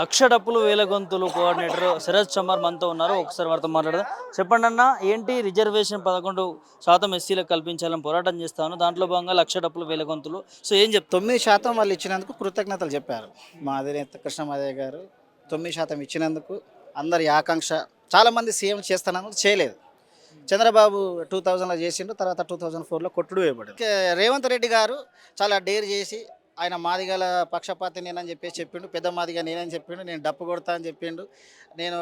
లక్ష డప్పులు వేల గొంతులు కోఆర్డినేటర్ శరత్ చమర్ మనతో ఉన్నారు. ఒకసారి వారితో మాట్లాడదాం. చెప్పండి అన్న ఏంటి రిజర్వేషన్ పదకొండు శాతం ఎస్సీలకు కల్పించాలని పోరాటం చేస్తాను. దాంట్లో భాగంగా లక్ష డప్పులు వేల గొంతులు. సో ఏం చెప్తాం తొమ్మిది శాతం వాళ్ళు ఇచ్చినందుకు కృతజ్ఞతలు చెప్పారు. మా అధినేత కృష్ణమాదయ్య గారు తొమ్మిది శాతం ఇచ్చినందుకు అందరి ఆకాంక్ష చాలామంది సీఎం చేస్తానని చేయలేదు. చంద్రబాబు టూ థౌజండ్లో చేసిండు తర్వాత టూ థౌజండ్ ఫోర్లో కొట్టుడు వేయబడి రేవంత్ రెడ్డి గారు చాలా డేర్ చేసి ఆయన మాదిగల పక్షపాతి నేనని చెప్పేసి చెప్పిండు పెద్ద మాదిగా నేనని చెప్పిండు నేను డప్పు కొడతా అని చెప్పిండు. నేను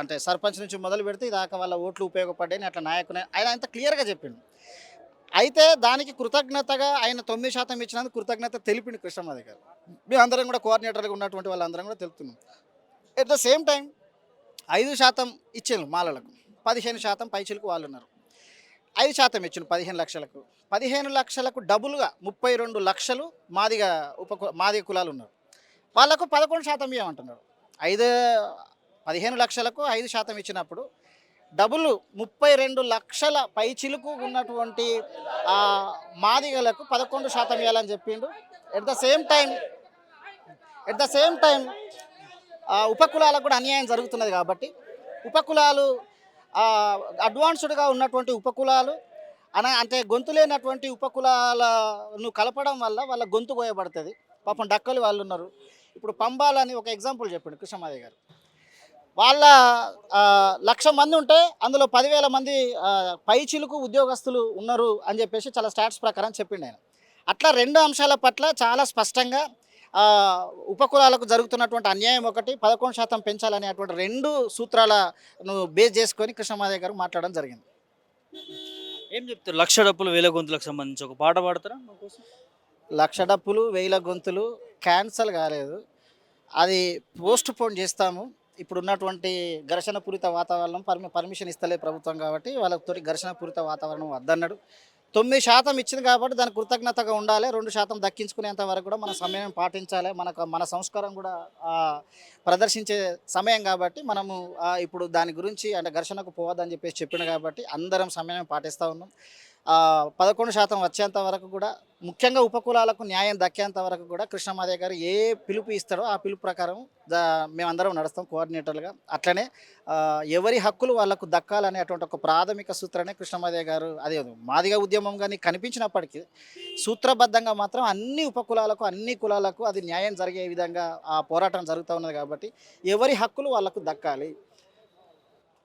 అంటే సర్పంచ్ నుంచి మొదలు పెడితే దాకా వాళ్ళ ఓట్లు ఉపయోగపడ్డాయి అట్లా నాయకునే ఆయన అంత క్లియర్గా చెప్పిండు. అయితే దానికి కృతజ్ఞతగా ఆయన తొమ్మిది శాతం ఇచ్చినందుకు కృతజ్ఞత తెలిపిండు కృష్ణమాది గారు. మేమందరం కూడా కోఆర్డినేటర్గా ఉన్నటువంటి వాళ్ళందరం కూడా తెలుపుతున్నాం. ఎట్ ద సేమ్ టైం ఐదు శాతం ఇచ్చాను మాలలకు పదిహేను శాతం పైచులకు వాళ్ళు ఉన్నారు ఐదు శాతం ఇచ్చిన పదిహేను లక్షలకు. పదిహేను లక్షలకు డబుల్గా ముప్పై రెండు లక్షలు మాదిగా ఉప మాదిగ కులాలు ఉన్నారు. వాళ్ళకు పదకొండు శాతం ఇవ్వమంటున్నారు. ఐదు పదిహేను లక్షలకు ఐదు శాతం ఇచ్చినప్పుడు డబుల్ ముప్పై రెండు లక్షల పైచిలుకు ఉన్నటువంటి మాదిగలకు పదకొండు శాతం ఇవ్వాలని చెప్పిండు. At the same time at the same time ఉపకులాలకు కూడా అన్యాయం జరుగుతున్నది కాబట్టి ఉపకులాలు అడ్వాన్స్డ్గా ఉన్నటువంటి ఉపకులాలు అన అంటే గొంతు లేనటువంటి ఉపకులాలను కలపడం వల్ల వాళ్ళ గొంతు కోయబడుతుంది పాపం డక్కలు వాళ్ళు ఉన్నారు ఇప్పుడు పంబాలని ఒక ఎగ్జాంపుల్ చెప్పండి కృష్ణమాది గారు. వాళ్ళ లక్ష మంది ఉంటే అందులో పదివేల మంది ఆ, పైచిలుకు ఉద్యోగస్తులు ఉన్నారు అని చెప్పేసి చాలా స్టాట్స్ ప్రకారం చెప్పిండు ఆయన. అట్లా రెండు అంశాల పట్ల చాలా స్పష్టంగా ఉపకులాలకు జరుగుతున్నటువంటి అన్యాయం ఒకటి పదకొండు శాతం పెంచాలనేటువంటి రెండు సూత్రాలను బేస్ చేసుకొని కృష్ణమాదయ్య గారు మాట్లాడడం జరిగింది. ఏం చెప్తారు? లక్ష డప్పులు వేల గొంతులకు సంబంధించి ఒక పాట పాడతారా? లక్ష డప్పులు వేల గొంతులు క్యాన్సల్ కాలేదు. అది పోస్ట్ పోన్ చేస్తాము. ఇప్పుడు ఉన్నటువంటి ఘర్షణపూరిత వాతావరణం పర్మి పర్మిషన్ ఇస్తలేదు ప్రభుత్వం కాబట్టి వాళ్ళతో ఘర్షణపూరిత వాతావరణం వద్దన్నాడు. తొమ్మిది శాతం ఇచ్చింది కాబట్టి దానికి కృతజ్ఞతగా ఉండాలి. రెండు శాతం దక్కించుకునేంత వరకు కూడా మన సమయం పాటించాలి. మనకు మన సంస్కారం కూడా ప్రదర్శించే సమయం కాబట్టి మనము ఇప్పుడు దాని గురించి అంటే ఘర్షణకు పోవద్దని చెప్పేసి చెప్పిన కాబట్టి అందరం సమయం పాటిస్తూ ఉన్నాం. పదకొండు శాతం వచ్చేంత వరకు కూడా ముఖ్యంగా ఉపకులాలకు న్యాయం దక్కేంత వరకు కూడా కృష్ణమాదయ్య గారు ఏ పిలుపు ఇస్తాడో ఆ పిలుపు ప్రకారం మేమందరం నడుస్తాం కోఆర్డినేటర్లుగా. అట్లనే ఎవరి హక్కులు వాళ్ళకు దక్కాలనేటువంటి ఒక ప్రాథమిక సూత్రాన్ని కృష్ణమాదయ్య గారు అదే మాదిగా ఉద్యమం కానీ కనిపించినప్పటికీ సూత్రబద్ధంగా మాత్రం అన్ని ఉపకులాలకు అన్ని కులాలకు అది న్యాయం జరిగే విధంగా ఆ పోరాటం జరుగుతూ ఉన్నది కాబట్టి ఎవరి హక్కులు వాళ్ళకు దక్కాలి.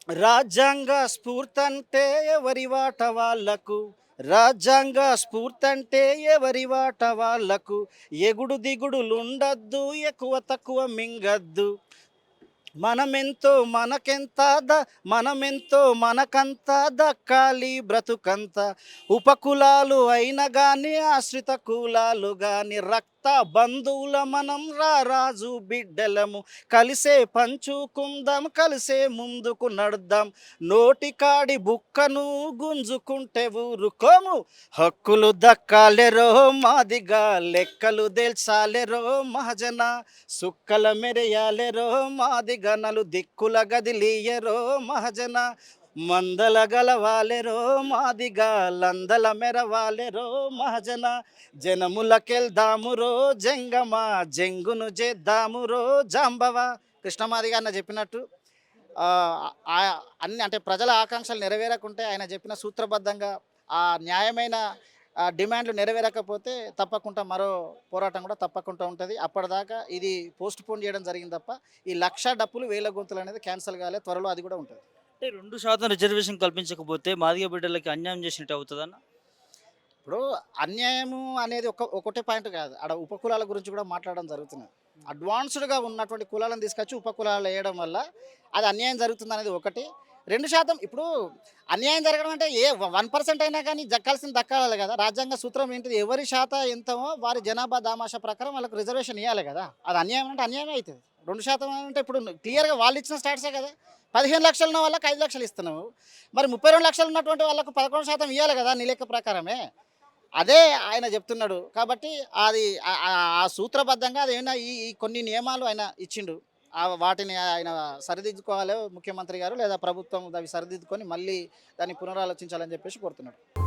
రాజ్యాంగ స్ఫూర్తంటే ఎవరి వాట వాళ్ళకు రాజ్యాంగ స్ఫూర్తంటే ఎవరి వాట వాళ్ళకు? ఎగుడు దిగుడులుండద్దు ఎక్కువ తక్కువ మింగద్దు. మనమెంతో మనకెంత ద మనమెంతో మనకంత దక్కాలి బ్రతుకంత. ఉపకులాలు అయిన కానీ ఆశ్రిత కులాలు కానీ రక్త బంధువుల మనం రా రాజు బిడ్డలము. కలిసే పంచుకుందాం కలిసే ముందుకు నడుద్దాం. నోటికాడి బుక్కను గుంజుకుంటే ఊరుకోము. హక్కులు దక్కాలెరో మాదిగా లెక్కలు దేల్చాలెరో మహజన. సుక్కల మెరయాలెరో మాదిగా నలు దిక్కుల గదిలీయరో మహజన. మందల గలవాలెరో మాదిగా లందల మెరవాలెరో మహజన జనములకెళ్దామురో జంగమా జంగును చేద్దామురో జాంబవ. కృష్ణమాదిగా అన్న చెప్పినట్టు అన్ని అంటే ప్రజల ఆకాంక్షలు నెరవేరకుంటే ఆయన చెప్పిన సూత్రబద్ధంగా ఆ న్యాయమైన డిమాండ్లు నెరవేరకపోతే తప్పకుండా మరో పోరాటం కూడా తప్పకుండా ఉంటుంది. అప్పటిదాకా ఇది పోస్ట్ పోన్ చేయడం జరిగింది తప్ప ఈ లక్ష డప్పులు వేల గొంతులు అనేది క్యాన్సిల్ కాలే త్వరలో అది కూడా ఉంటుంది. అంటే రెండు శాతం రిజర్వేషన్ కల్పించకపోతే మాదిగ బిడ్డలకి అన్యాయం చేసినట్టు అవుతుందన్న? ఇప్పుడు అన్యాయము అనేది ఒక ఒకటే పాయింట్ కాదు. ఆడ ఉపకులాల గురించి కూడా మాట్లాడడం జరుగుతుంది. అడ్వాన్స్డ్గా ఉన్నటువంటి కులాలను తీసుకొచ్చి ఉపకులాలు వేయడం వల్ల అది అన్యాయం జరుగుతుంది అనేది ఒకటి. రెండు శాతం ఇప్పుడు అన్యాయం జరగడం అంటే ఏ వన్ పర్సెంట్ అయినా కానీ దక్కాల్సిన దక్కాలి కదా. రాజ్యాంగ సూత్రం ఏంటిది? ఎవరి శాతం ఎంతమో వారి జనాభా దామాషా ప్రకారం వాళ్ళకి రిజర్వేషన్ ఇవ్వాలి కదా. అది అన్యాయం అంటే అన్యాయం అవుతుంది. రెండు శాతం అంటే ఇప్పుడు క్లియర్గా వాళ్ళు ఇచ్చిన స్టాట్సే కదా. పదిహేను లక్షలు ఉన్న వాళ్ళకి ఐదు లక్షలు ఇస్తున్నావు. మరి ముప్పై రెండు లక్షలు ఉన్నటువంటి వాళ్ళకు పదకొండు శాతం ఇవ్వాలి కదా నీ లెక్క ప్రకారమే? అదే ఆయన చెప్తున్నాడు. కాబట్టి అది ఆ- సూత్రబద్ధంగా అది ఏమైనా ఈ కొన్ని నియమాలు ఆయన ఇచ్చిండు. వాటిని ఆయన సరిదిద్దుకోవాలి ముఖ్యమంత్రి గారు లేదా ప్రభుత్వం అవి సరిదిద్దుకొని మళ్ళీ దాన్ని పునరాలోచించాలని చెప్పేసి కోరుతున్నాడు.